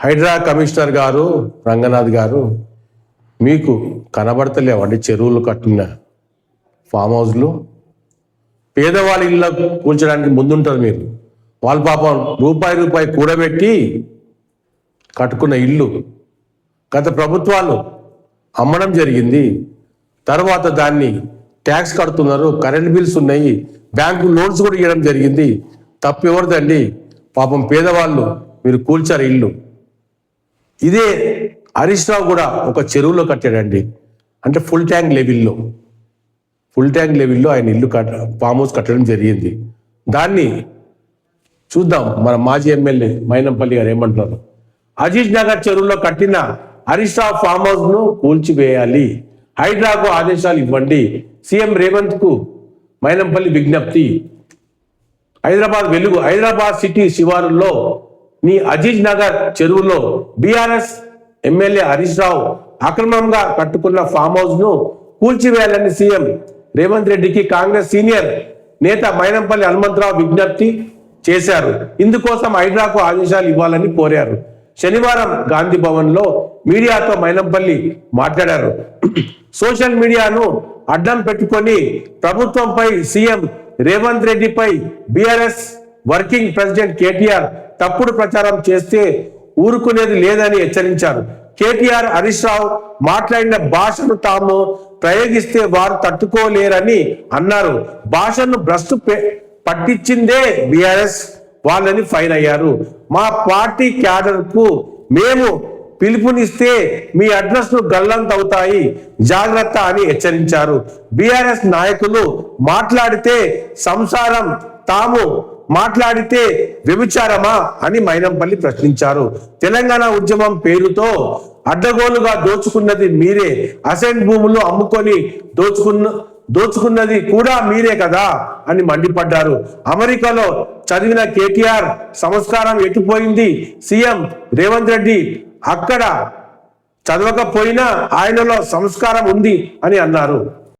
Hydraa commissioner గారు రంగనాథ్ గారు మీకు కనబడతలేవండి చెరువులు కట్టిన ఫామ్ హౌస్లు. పేదవాళ్ళ ఇళ్ళ కూల్చడానికి ముందుంటారు మీరు. వాళ్ళ పాపం రూపాయి రూపాయి కూడబెట్టి కట్టుకున్న ఇల్లు. గత ప్రభుత్వాలు అమ్మడం జరిగింది. తర్వాత దాన్ని ట్యాక్స్ కడుతున్నారు కరెంట్ బిల్స్ ఉన్నాయి బ్యాంకు లోన్స్ కూడా ఇవ్వడం జరిగింది. తప్పు ఎవరిదండి పాపం పేదవాళ్ళు మీరు కూల్చారు ఇల్లు. ఇదే హరీష్ రావు కూడా ఒక చెరువులో కట్టాడండి. అంటే ఫుల్ ట్యాంక్ లెవెల్లో ఫుల్ ట్యాంక్ లెవెల్లో ఆయన ఇల్లు కట్ట ఫామ్ హౌస్ కట్టడం జరిగింది. దాన్ని చూద్దాం మన మాజీ ఎమ్మెల్యే మైనంపల్లి గారు ఏమంటున్నారు. అజీజ్ నగర్ చెరువులో కట్టిన హరీష్ రావు ఫామ్ హౌస్ను కూల్చివేయాలి. హైడ్రాకు ఆదేశాలు ఇవ్వండి. సీఎం రేవంత్కు మైనంపల్లి విజ్ఞప్తి. హైదరాబాద్ వెలుగు హైదరాబాద్ సిటీ శివారుల్లో నీ అజీజ్ నగర్ చెరువులో బీఆర్ఎస్ ఎమ్మెల్యే హరీష్ రావు అక్రమంగా కట్టుకున్న ఫామ్ హౌస్ను కూల్చివేయాలని సీఎం రేవంత్ రెడ్డికి కాంగ్రెస్ సీనియర్ నేత మైనంపల్లి హనుమంతరావు విజ్ఞప్తి చేశారు. ఇందుకోసం హైడ్రాకు ఆదేశాలు ఇవ్వాలని కోరారు. శనివారం గాంధీ భవన్లో మీడియాతో మైనంపల్లి మాట్లాడారు. సోషల్ మీడియాను అడ్డం పెట్టుకొని ప్రభుత్వంపై సీఎం రేవంత్ రెడ్డిపై బీఆర్ఎస్ వర్కింగ్ ప్రెసిడెంట్ కేటీఆర్ తప్పుడు ప్రచారం చేస్తే ఊరుకునేది లేదని హెచ్చరించారు. కేటీఆర్ హరీష్ రావు మాట్లాడిన భాషను తాము ప్రయోగిస్తే వారు తట్టుకోలేరని అన్నారు. భాషను భ్రష్టు పట్టించిందే బిఆర్ఎస్ వాళ్ళని ఫైన్ అయ్యారు. మా పార్టీ క్యాడర్కు మేము పిలుపునిస్తే మీ అడ్రస్ను గల్లంతవుతాయి జాగ్రత్త అని హెచ్చరించారు. బీఆర్ఎస్ నాయకులు మాట్లాడితే సంసారం తాము మాట్లాడితే వ్యభిచారమా అని మైనంపల్లి ప్రశ్నించారు. తెలంగాణ ఉద్యమం పేరుతో అడ్డగోలుగా దోచుకున్నది మీరే అసెంట్ భూములు అమ్ముకొని దోచుకున్న దోచుకున్నది కూడా మీరే కదా అని మండిపడ్డారు. అమెరికాలో చదివిన కేటీఆర్ సంస్కారం ఎటుపోయింది? సీఎం రేవంత్ రెడ్డి అక్కడ చదవకపోయినా ఆయనలో సంస్కారం ఉంది అని అన్నారు.